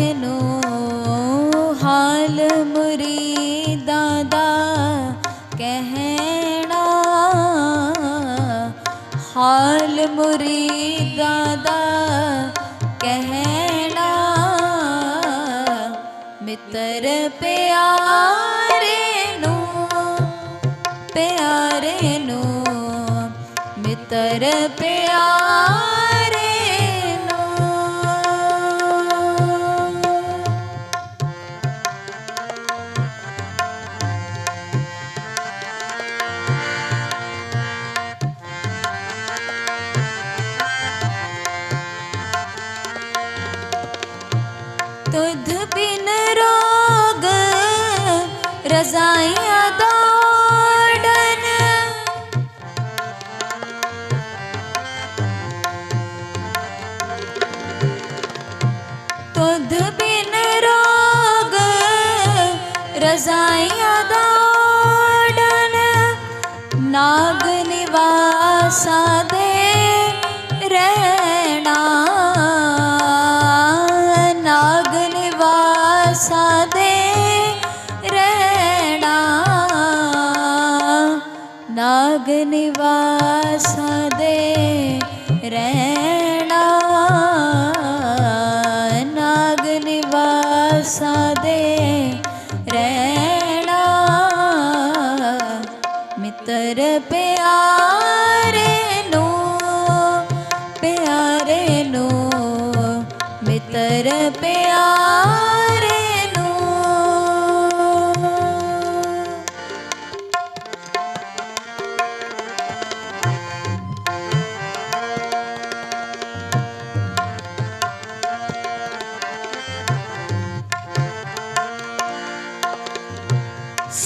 ਪਿਆਰੇ ਨੂੰ ਹਾਲ ਮੁਰੀਦਾਂ ਦਾ ਕਹਿਣਾ। ਹਾਲ ਮੁਰੀਦਾਂ ਦਾ ਕਹਿਣਾ। ਮਿੱਤਰ ਪਿਆਰੇ ਨੂੰ ਪਿਆਰੇ ਨੂੰ, ਮਿੱਤਰ যায় ਨਿਵਾਸਾ ਦੇ ਰਹਿਣਾ ਨਾਗ ਨਿਵਾਸਾ ਦੇ ਰਹਿਣਾ ਮਿੱਤਰ ਪਿਆਰੇ ਨੂੰ ਪਿਆਰੇ ਨੂੰ ਮਿੱਤਰ ਪਿਆਰੇ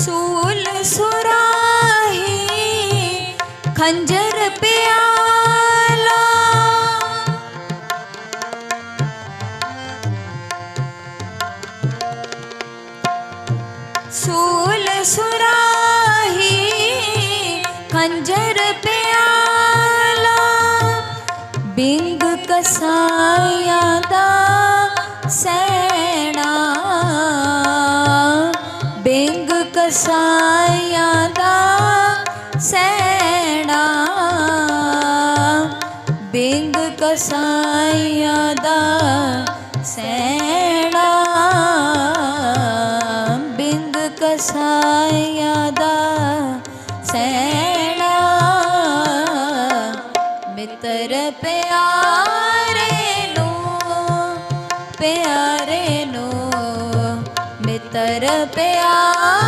ਸੂਲ ਸੁਰਾਹੀ ਖੰਜਰ ਪਿਆਲਾ ਕਸਾਈਆਂ ਦਾ ਸੈਣਾ, ਬਿੰਗ ਕਸਾਈਆਂ ਦਾ ਸੈਣਾ, ਬਿੰਗ ਕਸਾਈਆਂ ਦਾ ਸੈਣਾ। ਮਿੱਤਰ ਪਿਆਰੇ ਨੂੰ ਪਿਆਰੇ ਨੂੰ, ਮਿੱਤਰ ਪਿਆਰੇ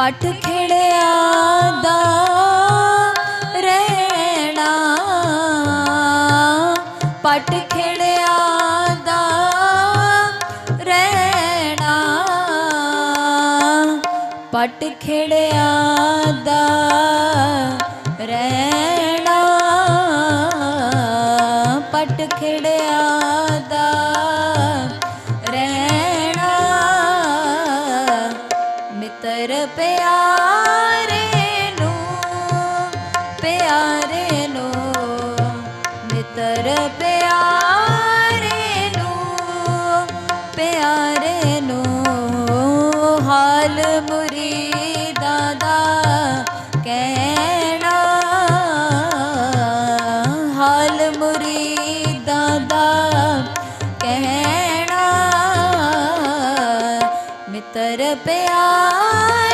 ਪਟ ਖਿੜਿਆ ਦਾ ਰਹਿਣਾ। ਪਟ ਖਿੜਿਆ ਦਾ ਰਹਿਣਾ। ਪਟ ਖਿੜਿਆ ਦਾ ਰਹਿਣਾ। ਪਟ ਖਿੜਿਆ ਦਾ ਹਾਲ ਮੁਰੀਦਾਂ ਦਾ ਕਹਿਣਾ ਹਾਲ ਮੁਰੀਦਾਂ ਦਾ ਕਹਿਣਾ ਮਿੱਤਰ ਪਿਆਰੇ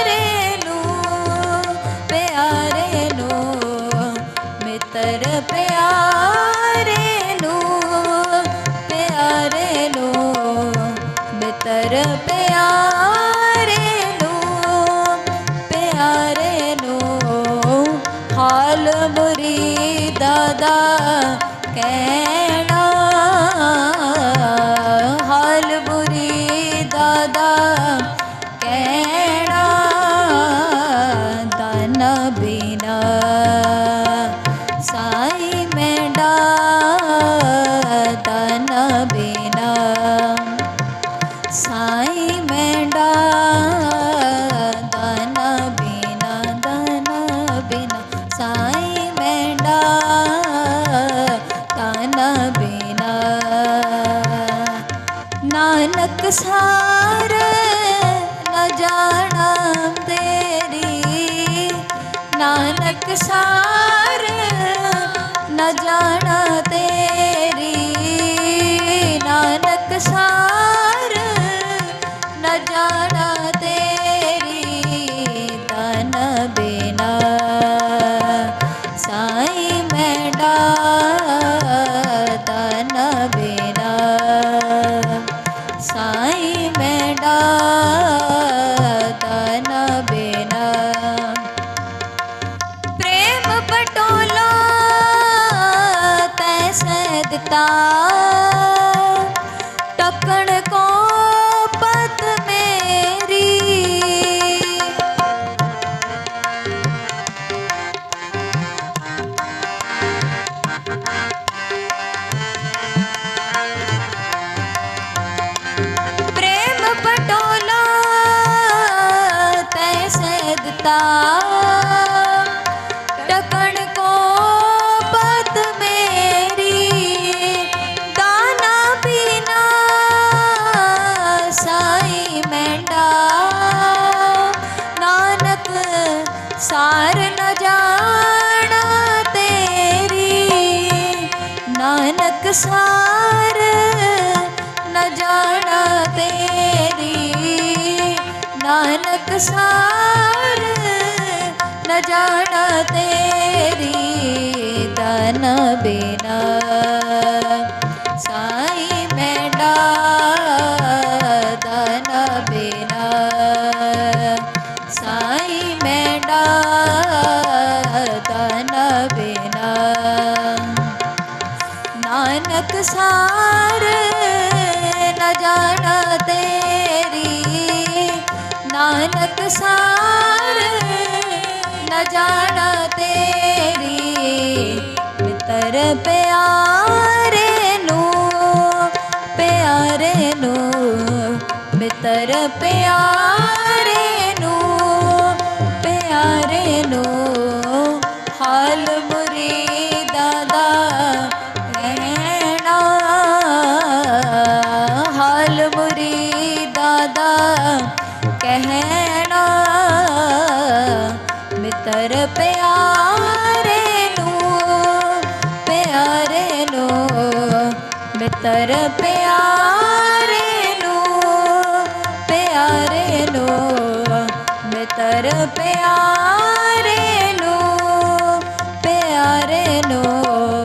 ਨੂੰ ਹਾਲ ਮੁਰੀਦਾ ਦਾ ਕਹਿਣਾ ਨਾਨਕ ਸਾਰ ਨ ਜਾਣਾ ਤੇਰੀ। ਨਾਨਕ ਸਾਰ, ਨ ਜਾਣਾ ਤੇਰੀ। ਤਨ ਬਿਨਾ ਸਾਈ ਮੈਂਡਾ ਤਨ ਬਿਨਾ ਸਾਈ ਮੈਂਡਾ ਨਾਨਕ ਸਾਰ ਨ ਜਾਣਾ ਤੇਰੀ। ਨਾਨਕ ਸਾਰ ਨਾ ਜਾਣਾ ਤੇਰੀ। ਤਨ ਬਿਨਾ। ਨ ਤੇਰੀ ਨਾਨਕ ਸਾਰ। ਨ ਜਾਣਾ ਤੇਰੀ ਮਿੱਤਰ ਪਿਆਰੇ ਨੂੰ ਪਿਆਰੇ ਨੂੰ। ਮਿੱਤਰ ਪਿਆਰੇ ਮਿੱਤਰ ਪਿਆਰੇ ਨੂੰ ਪਿਆਰੇ ਨੂੰ ਮਿੱਤਰ ਪਿਆਰੇ ਨੂੰ ਪਿਆਰੇ ਨੂੰ ਮਿੱਤਰ ਪਿਆਰੇ ਨੂੰ ਪਿਆਰੇ ਨੂੰ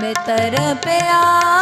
ਮਿੱਤਰ ਪਿਆਰੇ